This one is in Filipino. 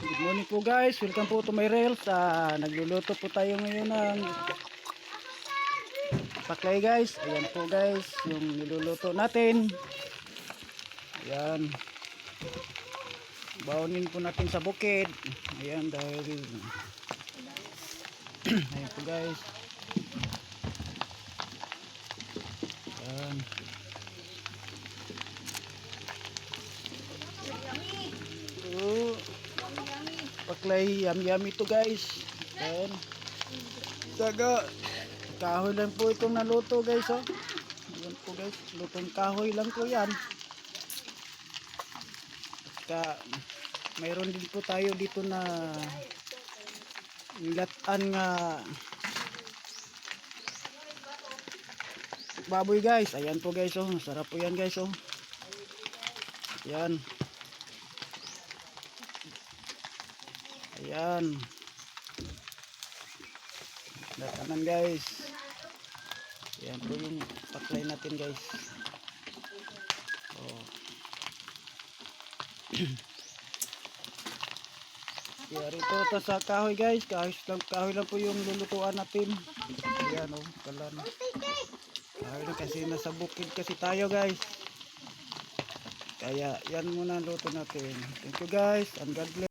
Good morning po guys, welcome po to my rails. Ah, nagluluto po tayo ngayon ng paklay guys. Ayan po guys, yung niluluto natin. Ayan. Baunin po natin sa bukid. Ayan dahil Ayan po guys. Ayan. Paklay yummy yummy to guys. Ayan. Daga. Kahoy lang po itong naluto guys oh. Ayan po guys, lutong kahoy lang po yan. Ka mayroon din po tayo dito na nilatan nga baboy guys. Ayan po guys oh, sarap po yan guys oh. Ayan. Ayan. Datanan guys. Ayan po yung paklay natin guys. Oh. Kaya rito ito sa kahoy guys. Kahoy lang, kahoy lang po yung lulutuan natin. Ayan oh, kalan. Kahoy lang kasi nasa bukid kasi tayo guys. Kaya yan muna ang luto natin. Thank you guys and God bless.